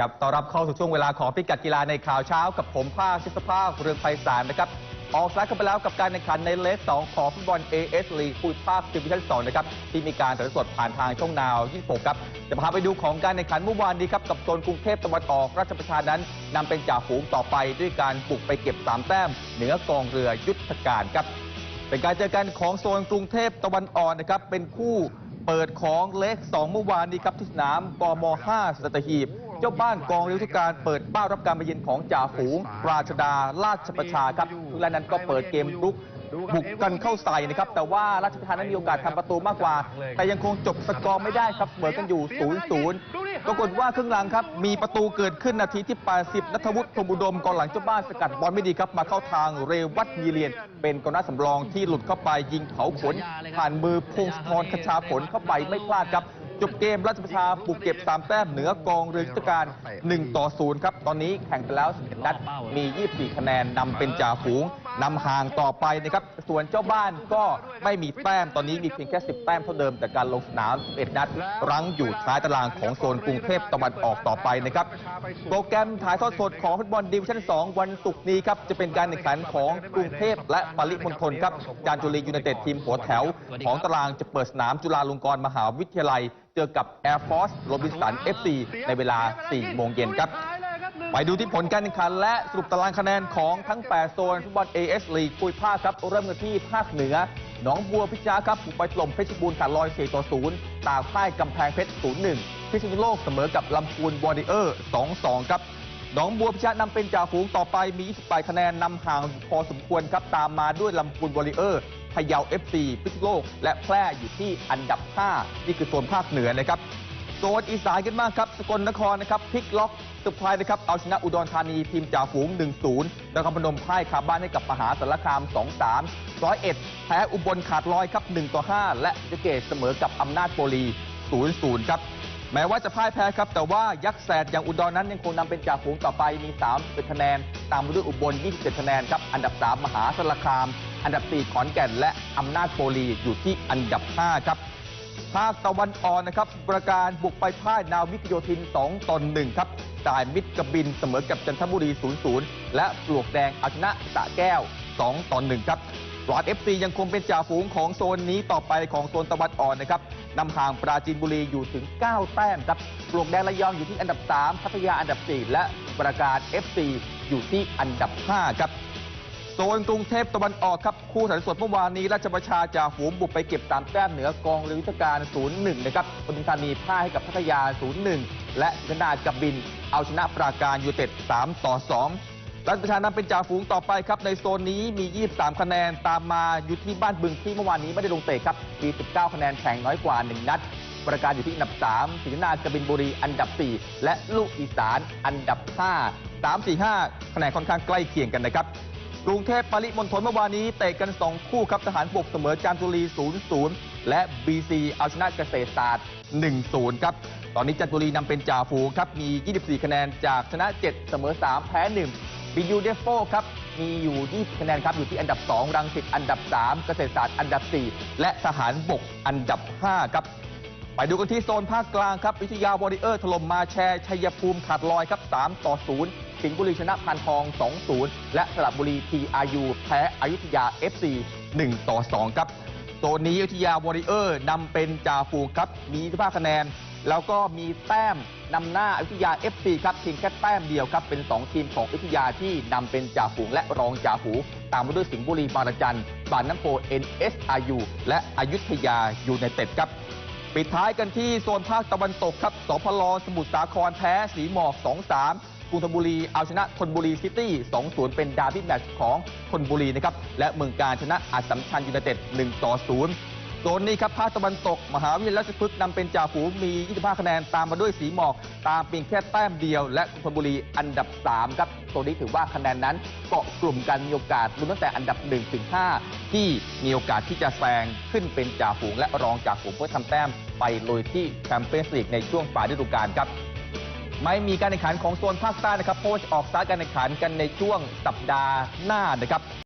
กับต้อนรับเข้าสู่ช่วงเวลาของพิกัดกีฬาในข่าวเช้ากับผมภาคชิสภาคเรืองไพศาลนะครับ ออกสายกันไปแล้วกับการแข่งขันในเลส 2 ของฟุตบอล AS League ภูมิภาคดิวิชั่น2นะครับที่มีการถ่ายทอดสดผ่านทางช่องนาว 26 ครับจะพาไปดูของการแข่งขันเมื่อวานนี้ครับกับโซนกรุงเทพตะวันออกราชประชานั้นนำเป็นจ่าฝูงต่อไปด้วยการบุกไปเก็บ 3 แต้ม เหนือกองเรือยุทธการครับเป็นการเจอกันของโซนกรุงเทพตะวันออกนะครับเป็นคู่เปิดของเล็ก 2 เมื่อวานนี้ครับที่สนามกม 5 สัตหีบ เจ้าบ้านกองเรือยุทธการเปิดบ้านรับการมาเยือนของจ่าฝูงราชดาราชประชาครับและนั้นก็เปิดเกมรุกบุกกันเข้าใส่นะครับ แต่ว่าราชประชานั้นมีโอกาสทำประตูมากกว่า แต่ยังคงจบสกอร์ไม่ได้ครับเสมอกันอยู่ 0-0 ปรากฏว่าครึ่งหลังครับ มีประตูเกิดขึ้นนาทีที่ 80 นัทวุฒิพรมอุดมกองหลังเจ้าบ้านสกัดบอลไม่ดีครับ มาเข้าทางเรวัตมีเรียน เป็นกองหน้าสำรองที่หลุดเข้าไปยิงเผาขนผ่านมือพงศธรคชาผลเข้าไปไม่พลาดครับ จบเกมราชประชาบุกเก็บ3แต้มเหนือกองเรือยุทธการ 1 ต่อ 0 ครับ ตอนนี้แข่งไปแล้ว11นัดมี 24 คะแนนนำเป็นจ่าฝูง นำห่างต่อไปนะครับ ส่วนเจ้าบ้านก็ไม่มีแต้มตอนนี้มีเพียงแค่ 10 แต้มเท่าเดิม แต่การลงสนาม11นัดรั้งอยู่ท้ายตารางของโซนกรุงเทพตะวันออกต่อไปนะครับ โปรแกรมถ่ายทอดสดของฟุตบอลดิวิชั่น 2 วันศุกร์นี้ครับ จะเป็นการแข่งขันของกรุงเทพและปริมณฑลครับจานจุรียูไนเต็ดทีมหัวแถว ของตารางจะเปิดสนามจุฬาลงกรณ์มหาวิทยาลัย เจอกับ Air Force โรบินสัน FC ในเวลา 4 โมงเย็นครับ ไปดูที่ผลการแข่งขันและสรุปตารางคะแนนของทั้ง 8 โซนฟุตบอล AS League คุยภาคครับ เริ่มกันที่ภาคเหนือ หนองบัวพิจาครับบุกไปถล่มเพชรบูรณ์ขาดลอย 4 ต่อ 0 ตากพ่ายกำแพงเพชร 0-1 พิษณุโลกเสมอกับลำพูนวอริเออร์ 2-2 ครับหนองบัวพิชานำเป็นจ่าฝูงต่อไปมี 28 คะแนนนำห่างพอสมควรครับ ตามมาด้วยลำพูนวอริเออร์พะเยา FC พิษณุโลก และแพร่อยู่ที่อันดับ 5 นี่คือโซนภาคเหนือนะครับ โซนอีสานกันมากครับ สกลนครนะครับพลิกล็อกสุดท้ายนะครับเอาชนะอุดรธานีทีมจ่าฝูง 1-0นครพนมพ่ายคาบ้านให้กับมหาสารคาม 2-3ร้อยเอ็ดแพ้อุบลขาดลอยครับ1-5 และศรีสะเกตเสมอกับอำนาจโปรลี0-0 ครับ แม้ว่าจะพ่ายแพ้ครับ แต่ว่ายักษ์แสดอย่างอุดรนั้นยังคงนำเป็นจ่าฝูงต่อไปมี31คะแนน ตามมาด้วยอุบล27คะแนนครับอันดับ 3 มหาสารคาม อันดับ 4 ขอนแก่น และอำนาจโปรลีอยู่ที่อันดับ 5 ครับ ภาคตะวันออกนะครับประการบุกไปพ่ายนาวิกโยธิน 2ตอน1ครับจ่ายมิตรกบินเสมอกับจันทบุรี 0-0 และปลวกแดงเอาชนะสะแก้ว 2ตอน1ครับปลอด FC ยังคงเป็นจ่าฝูงของโซนนี้ต่อไปของโซนตะวันออกนะครับนำห่างปราจีนบุรีอยู่ถึง 9 แต้มครับปลวกแดงระยองอยู่ที่อันดับ 3 พัทยาอันดับ 4 และประการ FC อยู่ที่อันดับ 5 ครับ ซนกรุงเทพตะวันออกครับ คู่ถ่ายทอดสดเมื่อวานนี้ ราชประชาจาฝูงบุกไปเก็บตามแต้มเหนือกองเรือยุทธการ 0-1 นะครับปทุมธานีพ่ายให้กับพัทยา 0-1 และชนากับบิน เอาชนะปราการยูเต็ด3ต่อ2ราชประชานำเป็นจ่าฝูงต่อไปครับ ในโซนนี้มี 23 คะแนนตามมาอยู่ที่บ้านบึงที่เมื่อวานนี้ไม่ได้ลงเตะครับมี 19 คะแนนแข่งน้อยกว่า 1 นัดประการอยู่ที่อันดับ3ศรีนากบินบุรีอันดับ 4 และลูกอีสานอันดับ 5 3 4 5 คะแนนค่อนข้างใกล้เคียงกันนะครับ กรุงเทพปริมณฑลเมื่อวานนี้เตะกัน 2 คู่ครับทหารบกเสมอจามจุรี 0-0 และ BC เอาชนะเกษตรศาสตร์ 1-0 ครับ ตอนนี้จันทบุรีนำเป็นจ่าฝูงครับ มี 24 คะแนนจากชนะ 7 เสมอ 3 แพ้ 1บิยูเดฟโฟครับ มีอยู่ 20 คะแนนครับ อยู่ที่อันดับ 2 รังสิตอันดับ 3 เกษตรศาสตร์อันดับ 4 และทหารบกอันดับ 5 ครับไปดูกันที่โซนภาคกลางครับ วิทยาวอริเออร์ถล่มมาแชร์ชัยภูมิขาดลอยครับ 3 ต่อ 0 สิงห์บุรีชนะพันทอง 2-0 และสระบุรี TRU แพ้อยุธยา FC 1 ต่อ 2 ครับโซนนี้อยุธยาวอริเออร์นำเป็นจ่าฝูงครับ มี25คะแนน แล้วก็มีแต้มนำหน้าอยุธยา FC ครับเพียงแค่แต้มเดียวครับ เป็น 2 ทีมของอยุธยาที่นำเป็นจ่าฝูงและรองจ่าฝูง ตามมาด้วยสิงห์บุรีบางระจันบางน้ำโพ NSRU และอยุธยายูไนเต็ดครับปิดท้ายกันที่โซนภาคตะวันตกครับ สพลสมุทรสาครแพ้สีหมอก 2-3 กรุงธนบุรีเอาชนะธนบุรีซิตี้2-0 เป็นดาร์บี้แมตช์ของธนบุรีนะครับ และเมืองการชนะอัสสัมชัญยูไนเต็ด1-0โซนนี้ครับภาคตะวันตก มหาวิทยาลัยราชพฤกษ์นำเป็นจ่าฝูงมี 25 คะแนนตามมาด้วยสีหมอก ตามเพียงแค่แต้มเดียว และกรุงธนบุรีอันดับ 3 ครับโซนนี้ถือว่าคะแนนนั้นเกาะกลุ่มกันมีโอกาสลุ้นตั้งแต่อันดับ1ถึง5ที่มีโอกาสที่จะแซงขึ้นเป็นจ่าฝูงและรองจ่าฝูงเพื่อทำแต้มไปลุยที่แชมเปี้ยนส์ลีกในช่วงปลายฤดูกาลครับ ไม่มีการแข่งขันของโซนภาคใต้นะครับโพราะว่าจะออกสตาร์ทการแข่งขันกันในช่วงสัปดาห์หน้านะครับ